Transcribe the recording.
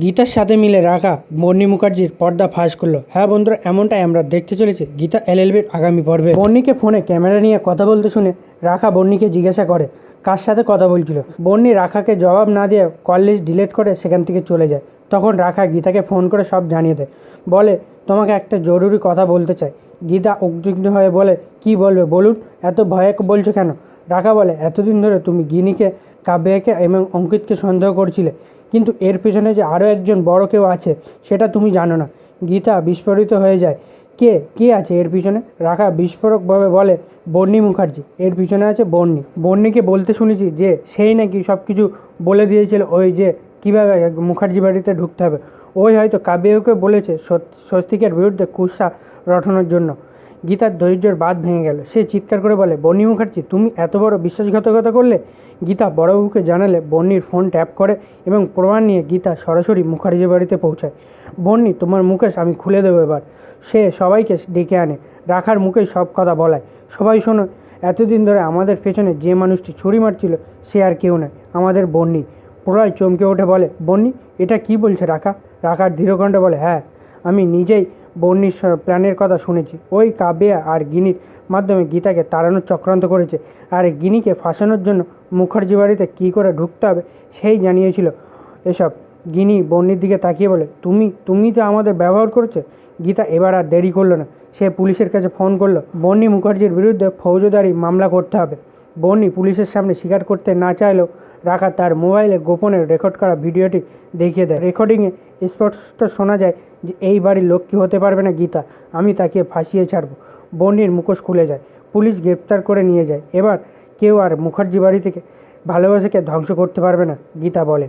গীতার সাথে মিলে রাখা বর্ণি মুখার্জির পর্দা ফাঁস করল। হ্যাঁ বন্ধুরা, এমনটাই আমরা দেখতে চলেছি গীতা এলএলবির আগামী পর্বে। বর্ণিকে ফোনে ক্যামেরা নিয়ে কথা বলতে শুনে রাখা বর্ণিকে জিজ্ঞাসা করে, কার সাথে কথা বলছিল? বর্ণি রাখাকে জবাব না দিয়ে কল লিস্ট ডিলিট করে সেখান থেকে চলে যায়। তখন রাখা গীতাকে ফোন করে সব জানিয়ে দেয়। বলে, তোমাকে একটা জরুরি কথা বলতে চাই। গীতা উদ্বিগ্ন হয়ে বলে, কি বলবে? বলুন। এত ভয়ে বলছো কেন? রাখা বলে, এতদিন ধরে তুমি গিনিকে, কাব্যাকে এবং অঙ্কিতকে সন্দেহ করছিলে, কিন্তু এর পেছনে যে আরও একজন বড় কেউ আছে, সেটা তুমি জানো না। গীতা বিস্ফোরিত হয়ে যায়। কে? কে আছে এর পিছনে? রাখা বিস্ফোরকভাবে বলে, বর্ণি মুখার্জি। এর পিছনে আছে বর্ণি। বর্ণিকে বলতে শুনেছি যে, সেই নাকি সব কিছু বলে দিয়েছিল ওই যে, কীভাবে মুখার্জি বাড়িতে ঢুকতে হবে। ওই হয়তো কাব্যকে বলেছে সত- স্বস্তিকের বিরুদ্ধে কুৎসা রটানোর জন্য। গীতার ধৈর্যের বাদ ভেঙে গেল। সে চিৎকার করে বলে বন্নি মুখার্জি, তুমি এত বড় বিশ্বাসঘাতকতা করলে? গীতা বড়বাবুকে জানালে বন্নির ফোন ট্যাপ করে এবং প্রমাণ নিয়ে গীতা সরাসরি মুখার্জি বাড়িতে পৌঁছায়। বন্নি তোমার মুখেশ আমি খুলে দেবো এবার। সে সবাইকে ডেকে আনে, রাখার মুখেই সব কথা বলায়। সবাই শোনো, এতদিন ধরে আমাদের পেছনে যে মানুষটি ছুরি মারছিল, সে আর কেউ নয়, আমাদের বন্নি প্রলয় চমকে ওঠে বলে বন্নি এটা কি বলছে রাখা? রাখার দৃঢ়কণ্ঠে বলে হ্যাঁ আমি নিজেই স- প্ল্যানের কথা শুনেছি। ওই কাব্যা আর গিনির মাধ্যমে গীতাকে তাড়ানোর চক্রান্ত করেছে। আর গিনিকে ফাঁসানোর জন্য মুখার্জি বাড়িতে কী করে ঢুকতে হবে সেই জানিয়েছিল। এসব গিনি বন্নির দিকে তাকিয়ে বলে, তুমি তুমি তো আমাদের ব্যবহার করেছ? গীতা এবার আর দেরি করল না। সে পুলিশের কাছে ফোন করল বন্নি মুখার্জির বিরুদ্ধে ফৌজদারি মামলা করতে হবে। বন্নি পুলিশের সামনে স্বীকার করতে না চাইলেও রাখা তার মোবাইলে গোপনে রেকর্ড করা ভিডিওটি দেখিয়ে দেয়। রেকর্ডিংয়ে স্পষ্ট শোনা যায় যে এই বাড়ির লক্ষ্মী হতে পারবে না গীতা, আমি তাকে ফাঁসিয়ে ছাড়বো। বনির মুখোশ খুলে যায়, পুলিশ গ্রেপ্তার করে নিয়ে যায়। এবার কেউ আর মুখার্জি বাড়ি থেকে ভালোবাসাকে ধ্বংস করতে পারবে না, গীতা বলে।